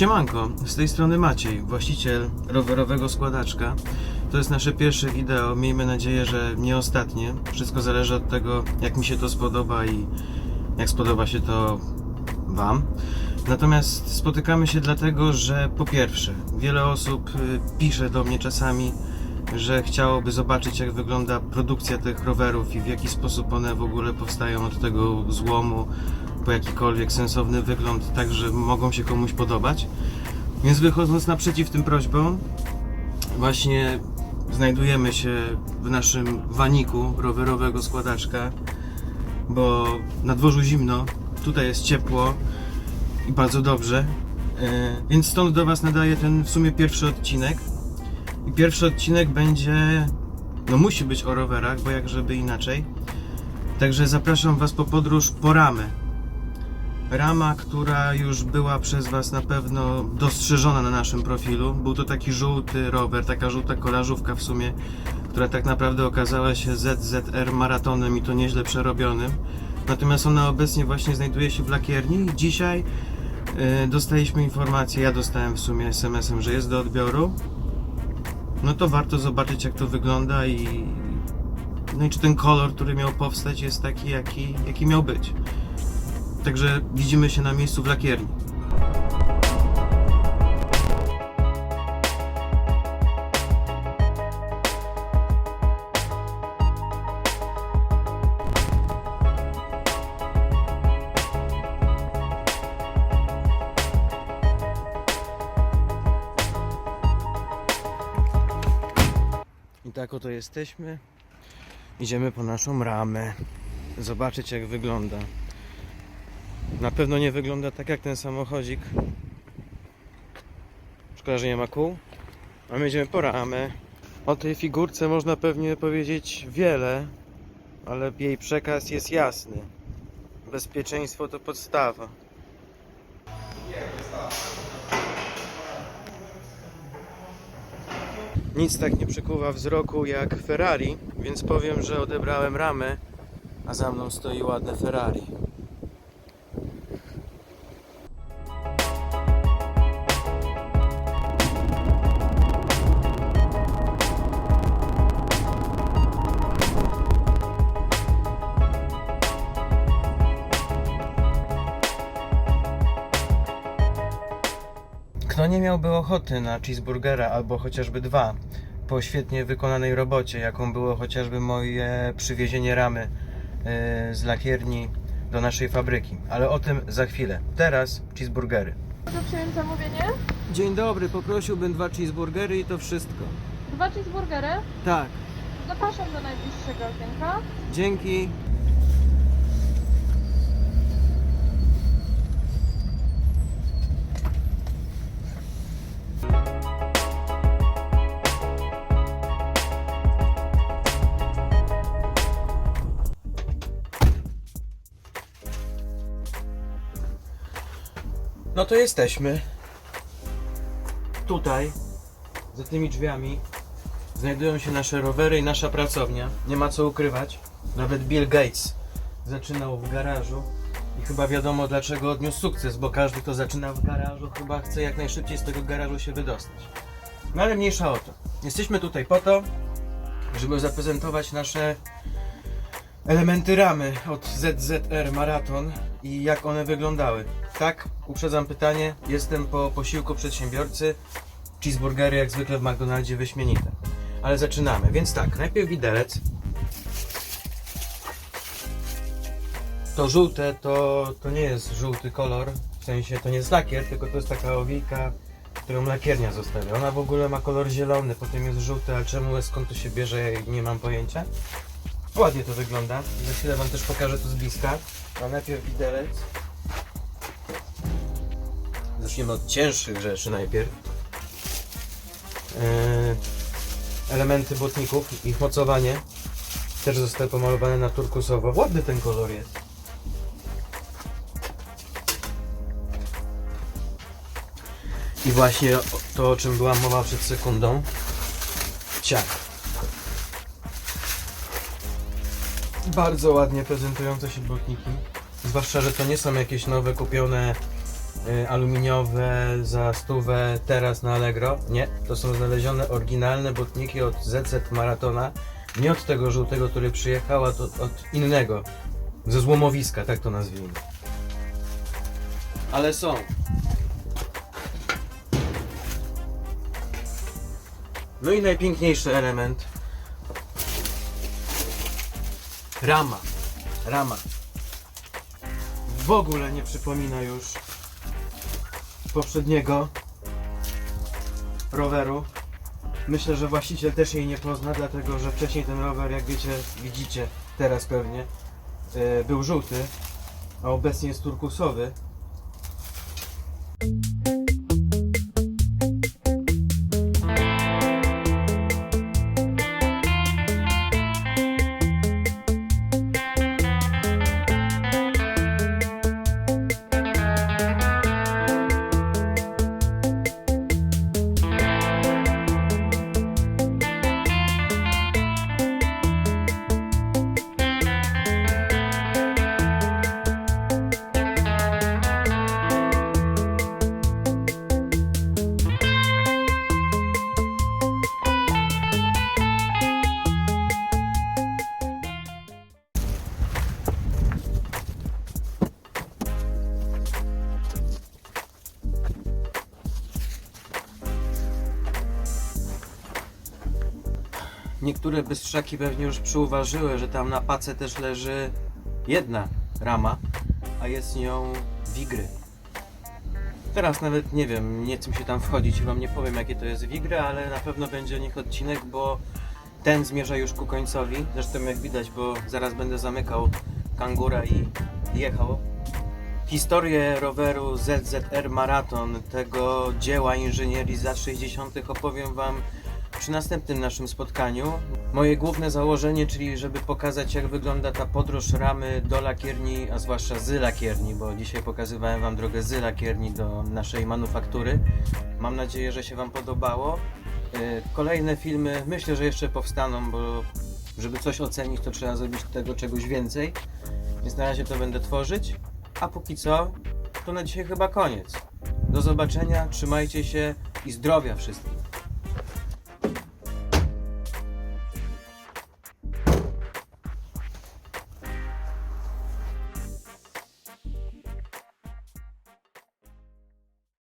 Siemanko, z tej strony Maciej, właściciel rowerowego składaczka. To jest nasze pierwsze wideo, miejmy nadzieję, że nie ostatnie. Wszystko zależy od tego, jak mi się to spodoba i jak spodoba się to Wam. Natomiast spotykamy się dlatego, że po pierwsze, wiele osób y, pisze do mnie czasami, że chciałoby zobaczyć, jak wygląda produkcja tych rowerów i w jaki sposób one w ogóle powstają od tego złomu po jakikolwiek sensowny wygląd, tak że mogą się komuś podobać. Więc wychodząc naprzeciw tym prośbom, właśnie znajdujemy się w naszym waniku rowerowego składaczka, bo na dworzu zimno, tutaj jest ciepło i bardzo dobrze. E, Więc stąd do Was nadaję ten w sumie pierwszy odcinek. I pierwszy odcinek będzie, no musi być o rowerach, bo jak żeby inaczej. Także zapraszam Was po podróż po ramę. Rama, która już była przez Was na pewno dostrzeżona na naszym profilu. Był to taki żółty rower, taka żółta kolażówka w sumie, która tak naprawdę okazała się ZZR maratonem i to nieźle przerobionym. Natomiast ona obecnie właśnie znajduje się w lakierni i dzisiaj e, dostaliśmy informację, ja dostałem w sumie SMS-em, że jest do odbioru. No to warto zobaczyć jak to wygląda i no i czy ten kolor, który miał powstać jest taki, jaki, jaki miał być. Także widzimy się na miejscu w lakierni. I tak oto jesteśmy. Idziemy po naszą ramę. Zobaczyć jak wygląda. Na pewno nie wygląda tak jak ten samochodzik. Szkoda, że nie ma kół. A my idziemy po ramę. O tej figurce można pewnie powiedzieć wiele, ale jej przekaz jest jasny. Bezpieczeństwo to podstawa. Nic tak nie przykuwa wzroku jak Ferrari, więc powiem, że odebrałem ramę, a za mną stoi ładne Ferrari. Nie miałby ochoty na cheeseburgera albo chociażby dwa po świetnie wykonanej robocie, jaką było chociażby moje przywiezienie ramy yy, z lakierni do naszej fabryki. Ale o tym za chwilę. Teraz cheeseburgery. Mogę przyjąć zamówienie? Dzień dobry, poprosiłbym dwa cheeseburgery i to wszystko. Dwa cheeseburgery. Tak, Zapraszam do najbliższego okienka. dzięki. No to jesteśmy. Tutaj, za tymi drzwiami, znajdują się nasze rowery i nasza pracownia. Nie ma co ukrywać. Nawet Bill Gates zaczynał w garażu i chyba wiadomo dlaczego odniósł sukces, bo każdy kto zaczyna w garażu chyba chce jak najszybciej z tego garażu się wydostać. No ale mniejsza o to. Jesteśmy tutaj po to, żeby zaprezentować nasze elementy ramy od ZZR Marathon i jak one wyglądały. Tak, uprzedzam pytanie, jestem po posiłku przedsiębiorcy. Cheeseburgery jak zwykle w McDonaldzie wyśmienite. Ale zaczynamy. Więc tak, najpierw widelec. To żółte to, to nie jest żółty kolor, w sensie to nie jest lakier, tylko to jest taka owijka, którą lakiernia zostawia. Ona w ogóle ma kolor zielony, potem jest żółty, a czemu, skąd to się bierze, nie mam pojęcia. Ładnie to wygląda. Za chwilę wam też pokażę to z bliska. A najpierw widelec. Zaczniemy od cięższych rzeczy najpierw. Eee, elementy błotników, ich mocowanie też zostały pomalowane na turkusowo. Ładny ten kolor jest. I właśnie to, o czym była mowa przed sekundą. Ciach. Bardzo ładnie prezentujące się błotniki. Zwłaszcza, że to nie są jakieś nowe kupione aluminiowe za stówę teraz na Allegro. Nie, to są znalezione oryginalne botniki od ZZ Maratona. Nie od tego żółtego, który przyjechał, to od innego. Ze złomowiska, tak to nazwijmy. Ale są. No i najpiękniejszy element. Rama. Rama. W ogóle nie przypomina już poprzedniego roweru. Myślę, że właściciel też jej nie pozna, dlatego że wcześniej ten rower, jak wiecie, widzicie teraz pewnie, yy, był żółty, a obecnie jest turkusowy. Niektóre bystrzaki pewnie już przyuważyły, że tam na pace też leży jedna rama, a jest nią wigry. Teraz nawet nie wiem, nie chcę się tam wchodzić i wam nie powiem jakie to jest wigry, ale na pewno będzie o nich odcinek, bo ten zmierza już ku końcowi. Zresztą jak widać, bo zaraz będę zamykał kangura i jechał. Historię roweru ZZR Marathon, tego dzieła inżynierii z lat 60. opowiem Wam przy następnym naszym spotkaniu. Moje główne założenie, czyli żeby pokazać jak wygląda ta podróż ramy do lakierni, a zwłaszcza z lakierni, bo dzisiaj pokazywałem Wam drogę z lakierni do naszej manufaktury. Mam nadzieję, że się Wam podobało. Yy, Kolejne filmy myślę, że jeszcze powstaną, bo żeby coś ocenić, to trzeba zrobić tego czegoś więcej. Więc na razie to będę tworzyć. A póki co, to na dzisiaj chyba koniec. Do zobaczenia, trzymajcie się i zdrowia wszystkim.